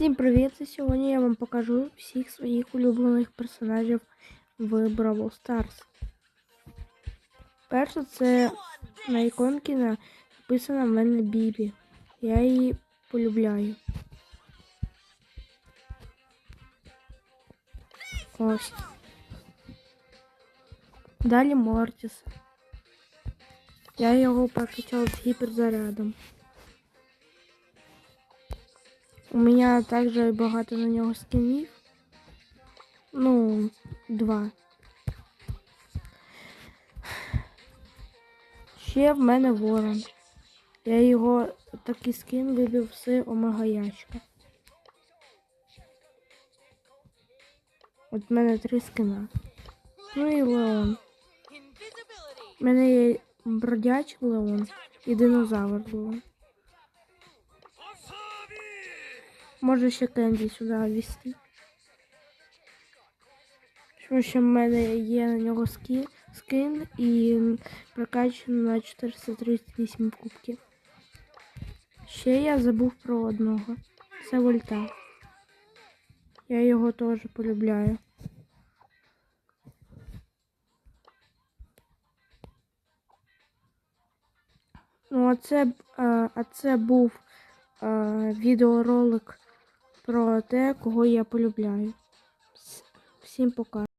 Всім привіт! І Сьогодні я вам покажу всіх своїх улюблених персонажів в Бравл Старс. Перше це на іконці написано в мене Бібі. Я її полюбляю. Ось. Далі Мортіс. Я його прокачав з гіперзарядом. У меня также багато на нього скинів. Ну, два. Ще в мене ворон. Я його такий скин вибив з омега ящика. От в мене три скина. Ну і Леон. У мене є бродячий Леон і динозавр Леон. Може ще Кенді сюди ввести. Що ще в мене є на нього ски, скин і прокачано на 438 кубків. Ще я забув про одного. Це Вольта. Я його теж полюбляю. Ну, а це, а це був а, відеоролик про те, кого я полюбляю. Всім пока.